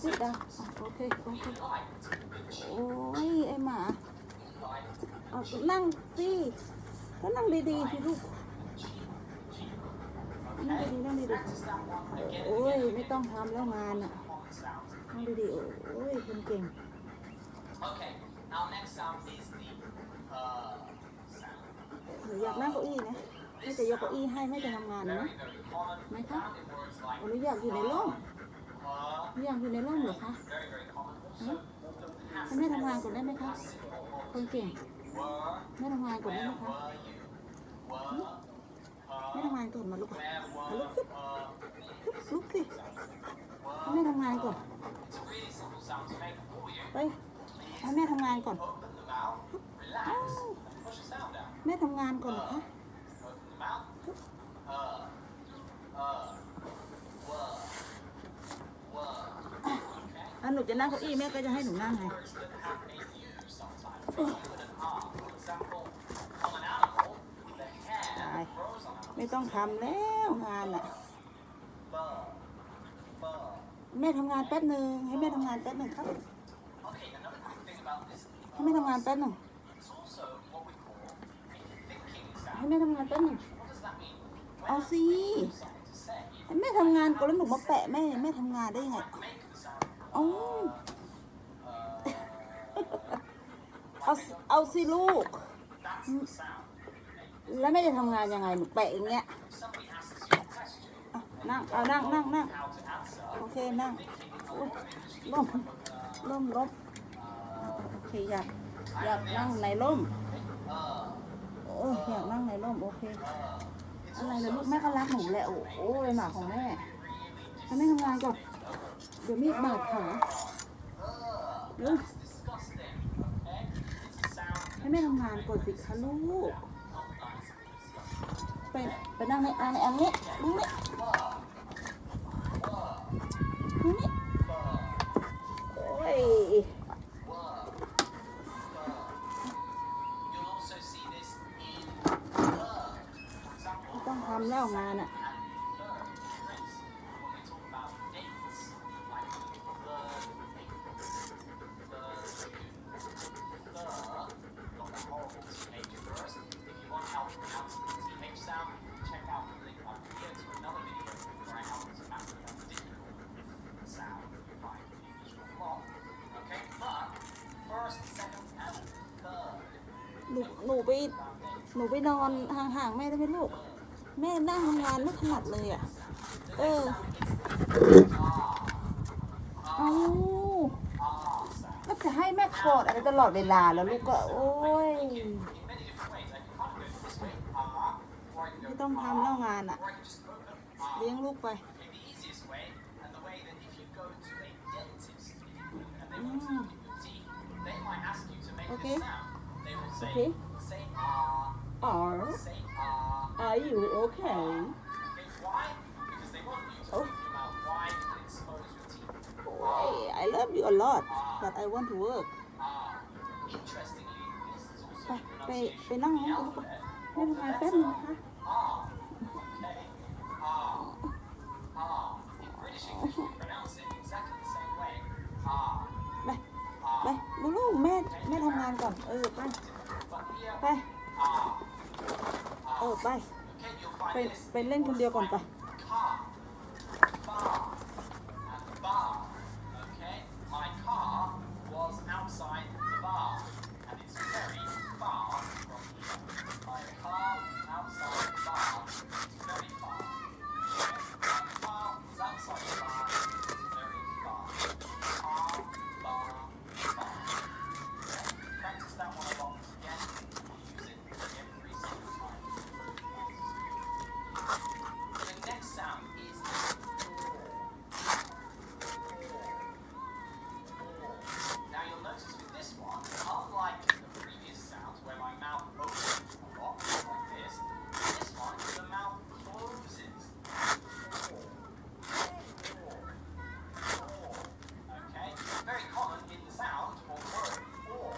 sit down อะโอเคโอเค light. โอ้ยไอหมาเอานั่งสิก็นั่งดีๆสิลูกนั่งดีๆนั่งดี Practice that one ๆ again โอ้ยไม่ต้องทำแล้วงานอะ on sound. นั่งดีๆโอ้ยคนเก่ง Okay, our next sound is the uh sound. หนูอยากนั่งเก้าอี้นะ แม่จะยกเก้าอี้ให้แม่จะทำงานนะไหมคะหนูอยากอยู่ในร่มอยากอยู่ในร่มเหรอคะใแม่ทำงานก่อนได้ไหมคะคนเก่งแม่ทำงานก่อนได้ไหมคะแม่ทำงานก่อนมาลุกมาลุกขึ้นลุกสิแม่ทำงานก่อนไปให้แม่ทำงานก่อน แม่ทำงานก่อนเหรอคะ the mouth. Uh, uh, were, were. Okay. อะหนูจะนั่งเก้าอี้แม่ก็จะให้หนูนั่งไง Words that have a U sometimes. U and an R. For example, on an animal, the hair Rồi. grows on an ไม่ต้องทำแล้วงานอะ fur, fur. แม่ทำงานแป๊บหนึ่งให้แม่ทำงานแป๊บหนึ่งครับ Okay, another quick thing about this ให้แม่ทำงานแป๊บหนึ่ง it's also what we call a thinking ให้ sound. แม่ทำงานแป๊บหนึ่ง เอาสิแม่ทำงานก่อนแล้วหนูมาแปะแม่แม่ทำงานได้ยังไงเอาเอาสิเอาสิลูก แล้วแม่จะทำงานยังไงหนูแปะอย่างเงี้ยนั่ง เอานั่งนั่งนั่งโอเค นั่งโอ๊ยร่มร่มร่มโอเค อยาก อยากนั่งในร่ม โอ้ยอยากนั่งในร่ม โอเค อะไรเลยลูกแม่ก็รักหนูแหละโอ้โอ้ยหมาของแม่ให้แม่ทำงานก่อนเดี๋ยวมีดบาดขาเดี๋ยวให้แม่ทำงานก่อนสิคะลูกไปไปนั่งในอ่างในอ่างนี้ลูกนี่นั่ find in English a lot. Okay, but first, second, and third. หนูหนูไปหนูไปนอนห่างๆแม่ได้ไหมลูก แม่นั่งทำงานไม่ถนัดเลยอะ เออ เอาก็จะให้แม่กอดอะไรตลอดเวลาแล้วลูกก็โอ้ย ไม่ต้องทำแล้วงานอะ เลี้ยงลูกไปโอเค โอเค R Are you okay? Oh. Hey, I love you a lot, but I want to work. ไปไปนั่งห้องกันเม่นงานแป๊บนึงนะคะไปไปลูกแม่แม่ทำงานก่อน เออ ไป ไป เออ ไป ไปไปเล่นคนเดียวก่อนไป